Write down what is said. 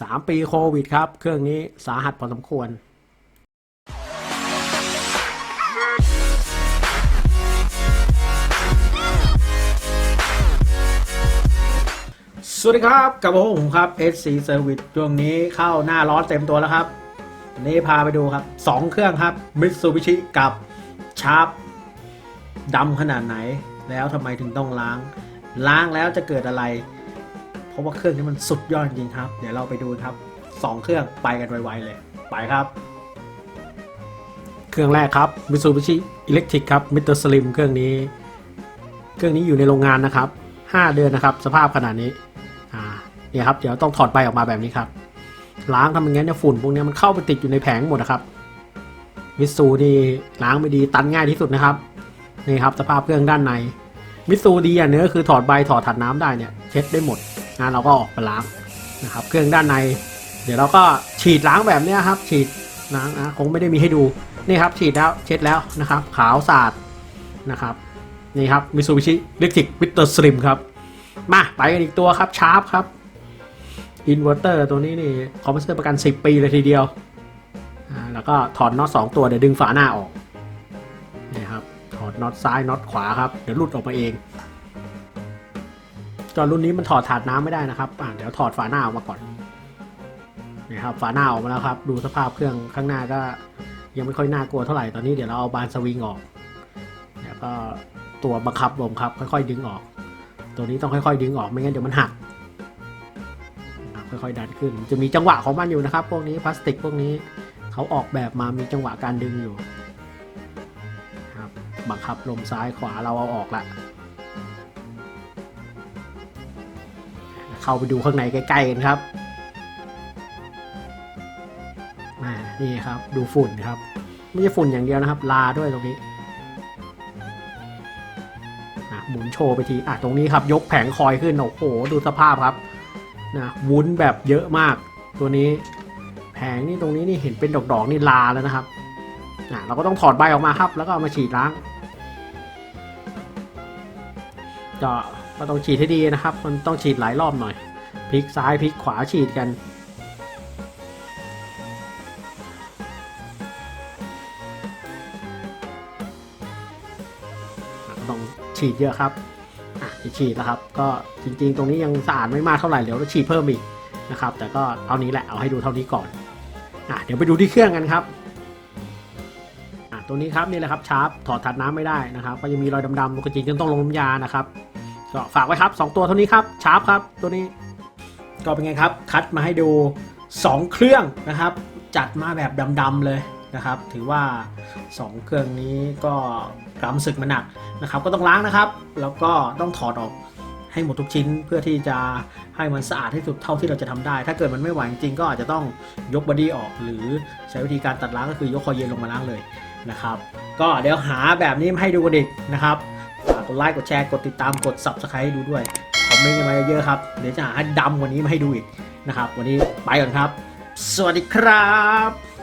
3 ปีโควิดครับ เครื่องนี้สาหัสพอสมควรสวัสดีครับกับผมครับ SC Service ช่วงนี้เข้าหน้าร้อนเต็มตัวแล้วครับวันนี้พาไปดูครับ 2 เครื่องครับ Mitsubishi กับชาร์ปดำขนาดไหน แล้วทำไมถึงต้องล้าง ล้างแล้วจะเกิดอะไร เพราะว่าเครื่องนี้มันสุดยอดจริงครับ เดี๋ยวเราไปดูครับ 2 เครื่องไปกันไวๆเลย ไปครับ เครื่องแรกครับ Mitsubishi Electric ครับ Mr. Slim เครื่องนี้ เครื่องนี้อยู่ในโรงงานนะครับ 5 เดือนนะครับ สภาพขนาดนี้ อ่า เนี่ยครับ เดี๋ยวต้องถอดใบออกมาแบบนี้ครับ ล้างทำอย่างั้นเนี่ยฝุ่นพวกนี้มันเข้าไปติดอยู่ในแผงหมดนะครับมิตซูนี่ล้างไม่ดีตันง่ายที่สุดนะครับนี่ครับสภาพเครื่องด้านในมิตซูดีอย่างหนึงก็คือถอดใบถอดถัดน้ำได้เนี่ยเช็ดได้หมด นะเราก็ออกไปล้างนะครับ เครื่องด้านใน เดี๋ยวเราก็ฉีดล้างแบบนี้ครับ ฉีดล้างนะคงไม่ได้มีให้ดูนี่ครับฉีดแล้วเช็ดแล้วนะครับ ขาวสะอาดนะครับนี่ครับมิซูบิชิเล็กทิกวิตเตอร์สลิมครับ มาไปกันอีกตัวครับชาร์ปครับอินเวอร์เตอร์ตัวนี้นี่คอมเพรสเซอร์ประกัน 10 ปีเลยทีเดียวอ่าแล้วก็ถอดน็อตสองตัวเดี๋ยวดึงฝาหน้าออกนี่ครับถอดน็อตซ้ายน็อตขวาครับ เดี๋ยวหลุดออกมาเอง จอรุ่นนี้มันถอดถาดน้ำไม่ได้นะครับอ่าเดี๋ยวถอดฝาหน้าออกมาก่อนนี่ครับฝาหน้าออกมาแล้วครับ ดูสภาพเครื่องข้างหน้าก็ยังไม่ค่อยน่ากลัวเท่าไหร่ตอนนี้เดี๋ยวเราเอาบานสวิงออกแล้วก็ตัวบังคับลมครับ ค่อยๆ ดึงออก ตัวนี้ต้องค่อยๆ ดึงออกไม่งั้นเดี๋ยวมันหักค่อยๆดันขึ้น จะมีจังหวะของมันอยู่นะครับ พวกนี้พลาสติกพวกนี้เขาออกแบบมามีจังหวะการดึงอยู่ครับบังคับลมซ้ายขวาเราเอาออกละ เข้าไปดูข้างในใกล้ๆกันครับอ่านี่ครับ ดูฝุ่นครับ ไม่ใช่ฝุ่นอย่างเดียวนะครับ ลาด้วยตรงนี้อะหมุนโชว์ไปทีอะตรงนี้ครับ ยกแผงคอยขึ้น โอ้โห ดูสภาพครับนะวุ้นแบบเยอะมาก ตัวนี้ แผงนี่ตรงนี้นี่เห็นเป็นดอกๆนี่ลาแล้วนะครับอะเราก็ต้องถอดใบออกมาครับ แล้วก็เอามาฉีดล้างก็ ก็ต้องฉีดให้ดีนะครับ มันต้องฉีดหลายรอบหน่อยพลิกซ้ายพลิกขวาฉีดกัน ต้องฉีดเยอะครับอะฉีดแล้วครับ ก็จริงๆ ตรงนี้ยังสะอาดไม่มากเท่าไหร่เดี๋ยวเราฉีดเพิ่มอีกนะครับ แต่ก็เท่านี้แหละเอาให้ดูเท่านี้ก่อนอะเดี๋ยวไปดูที่เครื่องกันครับอะตัวนี้ครับนี่แหละครับชาร์ปถอดถัดน้ำไม่ได้นะครับ ก็ยังมีรอยดำๆปกติก็ต้องลงน้ำยานะครับ ก็ฝากไว้ครับ 2 ตัวเท่านี้ครับชาร์ปครับตัวนี้ ก็เป็นไงครับ คัดมาให้ดู 2 เครื่องนะครับ จัดมาแบบดำๆเลยนะครับ ถือว่า 2 เครื่องนี้ก็กำศึกมาหนักนะครับ ก็ต้องล้างนะครับ แล้วก็ต้องถอดออกให้หมดทุกชิ้นเพื่อที่จะให้มันสะอาดที่สุดเท่าที่เราจะทำได้ ถ้าเกิดมันไม่ไหวจริงก็อาจจะต้องยกบอดี้ออก หรือใช้วิธีการตัดล้างก็คือยกคอเย็นลงมาล้างเลยนะครับ ก็เดี๋ยวหาแบบนี้มาให้ดูกันอีกนะครับ กกดไลค์กดแชร์กดติดตามกด subscribe ให้ดูด้วยคอมเมนต์กันมาเยอะๆครับ เดี๋ยวจะหาให้ดำกว่านี้มาให้ดูอีกนะครับ วันนี้ไปก่อนครับ สวัสดีครับ